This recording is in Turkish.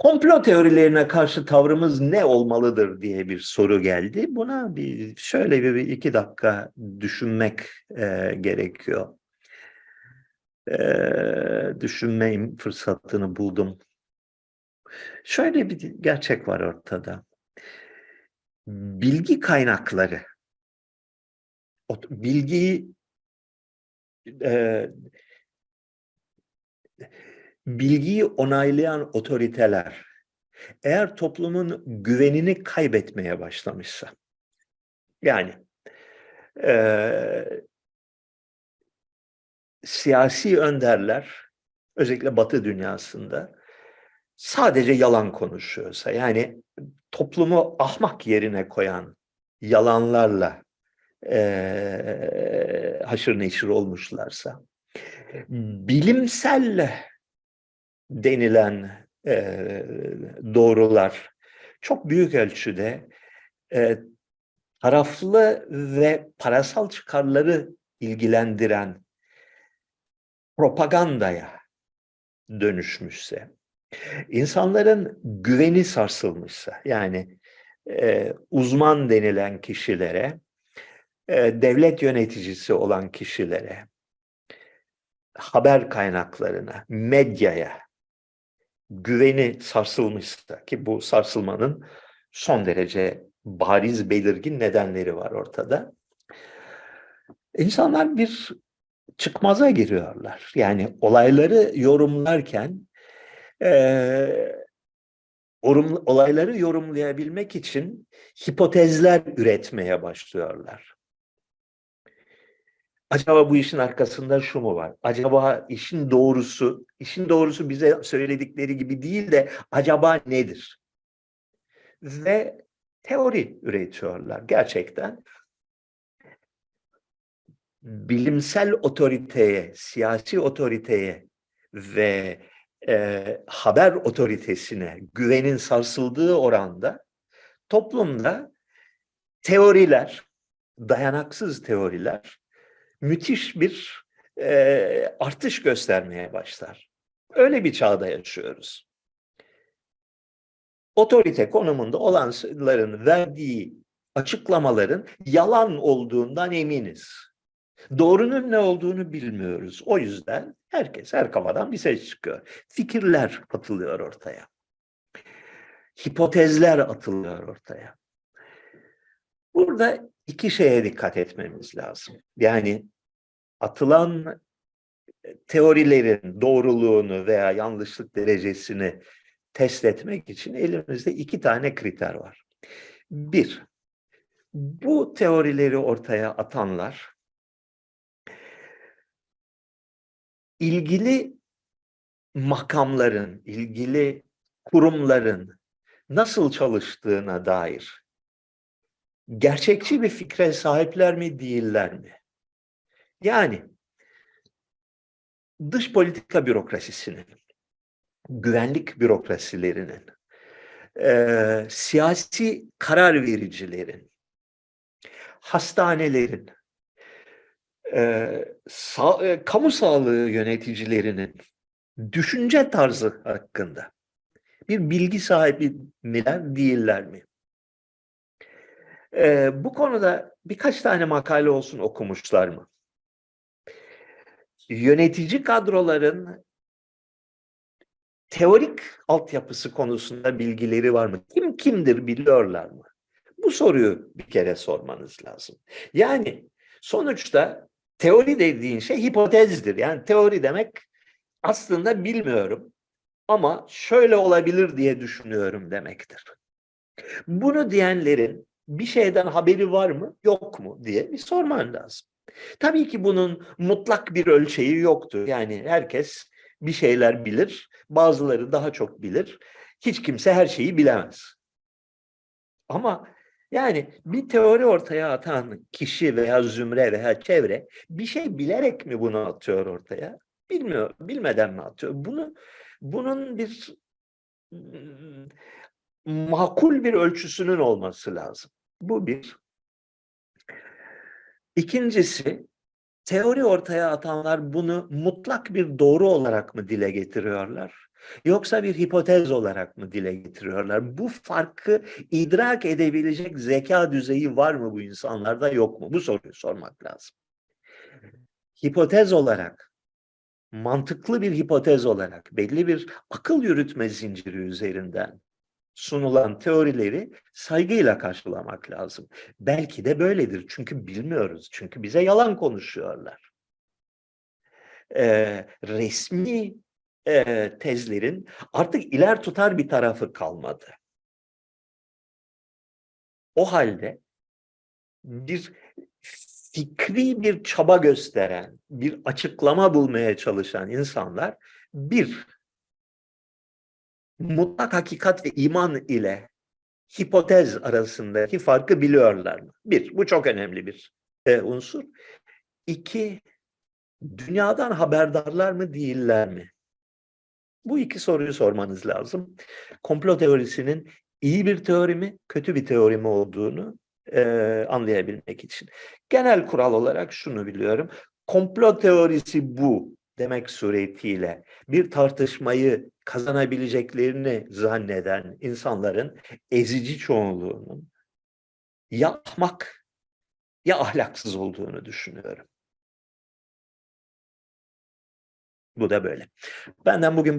komplo teorilerine karşı tavrımız ne olmalıdır diye bir soru geldi. Buna bir şöyle bir, bir iki dakika düşünmek e, gerekiyor. E, düşünme fırsatını buldum. Şöyle bir gerçek var ortada. Bilgi kaynakları, bilgiyi e, bilgiyi onaylayan otoriteler eğer toplumun güvenini kaybetmeye başlamışsa yani eee, siyasi önderler özellikle Batı dünyasında sadece yalan konuşuyorsa yani toplumu ahmak yerine koyan yalanlarla eee haşır neşir olmuşlarsa bilimsel denilen eee, doğrular. Çok büyük ölçüde eee, taraflı ve parasal çıkarları ilgilendiren propagandaya dönüşmüşse, insanların güveni sarsılmışsa, yani eee, uzman denilen kişilere, eee, devlet yöneticisi olan kişilere, haber kaynaklarına, medyaya güveni sarsılmışsa ki bu sarsılmanın son derece bariz belirgin nedenleri var ortada. İnsanlar bir çıkmaza giriyorlar. Yani olayları yorumlarken orum- olayları yorumlayabilmek için hipotezler üretmeye başlıyorlar. Acaba bu işin arkasında şu mu var? Acaba işin doğrusu, işin doğrusu bize söyledikleri gibi değil de acaba nedir? Ve teori üretiyorlar gerçekten. Bilimsel otoriteye, siyasi otoriteye ve e, haber otoritesine güvenin sarsıldığı oranda toplumda teoriler, dayanaksız teoriler müthiş bir eee, artış göstermeye başlar. Öyle bir çağda yaşıyoruz. Otorite konumunda olanların verdiği açıklamaların yalan olduğundan eminiz. Doğrunun ne olduğunu bilmiyoruz. O yüzden herkes her kafadan bir ses çıkıyor. Fikirler atılıyor ortaya. Hipotezler atılıyor ortaya. Burada iki şeye dikkat etmemiz lazım. Yani atılan e, teorilerin doğruluğunu veya yanlışlık derecesini test etmek için elimizde iki tane kriter var. Bir, bu teorileri ortaya atanlar ilgili makamların, ilgili kurumların nasıl çalıştığına dair gerçekçi bir fikre sahipler mi değiller mi? Yani dış politika bürokrasisinin, güvenlik bürokrasilerinin, eee, siyasi karar vericilerin, hastanelerin, eee, sa- eee, kamu sağlığı yöneticilerinin düşünce tarzı hakkında bir bilgi sahibi miler değiller mi? Eee, bu konuda birkaç tane makale olsun okumuşlar mı? Yönetici kadroların teorik altyapısı konusunda bilgileri var mı? Kim kimdir biliyorlar mı? Bu soruyu bir kere sormanız lazım. Yani sonuçta teori dediğin şey hipotezdir. Yani teori demek aslında bilmiyorum ama şöyle olabilir diye düşünüyorum demektir. Bunu diyenlerin bir şeyden haberi var mı, yok mu diye bir sorman lazım. Tabii ki bunun mutlak bir ölçeği yoktur. Yani herkes bir şeyler bilir, bazıları daha çok bilir. Hiç kimse her şeyi bilemez. Ama yani bir teori ortaya atan kişi veya zümre veya çevre bir şey bilerek mi bunu atıyor ortaya? Bilmiyor, bilmeden mi atıyor? Bunu bunun bir makul bir ölçüsünün olması lazım. Bu bir. İkincisi, teori ortaya atanlar bunu mutlak bir doğru olarak mı dile getiriyorlar? Yoksa bir hipotez olarak mı dile getiriyorlar? Bu farkı idrak edebilecek zeka düzeyi var mı bu insanlarda yok mu? Bu soruyu sormak lazım. Hipotez olarak, mantıklı bir hipotez olarak belli bir akıl yürütme zinciri üzerinden sunulan teorileri saygıyla karşılamak lazım. Belki de böyledir çünkü bilmiyoruz. Çünkü bize yalan konuşuyorlar. Ee, resmi e, tezlerin artık iler tutar bir tarafı kalmadı. O halde bir fikri bir çaba gösteren, bir açıklama bulmaya çalışan insanlar bir mutlak hakikat ve iman ile hipotez arasındaki farkı biliyorlar mı? Bir, bu çok önemli bir e, unsur. İki, dünyadan haberdarlar mı değiller mi? Bu iki soruyu sormanız lazım. Komplo teorisinin iyi bir teori mi, kötü bir teori mi olduğunu e, anlayabilmek için. Genel kural olarak şunu biliyorum. Komplo teorisi bu demek suretiyle bir tartışmayı kazanabileceklerini zanneden insanların ezici çoğunluğunun ya ahmak ya ahlaksız olduğunu düşünüyorum. Bu da böyle. Benden bugün bu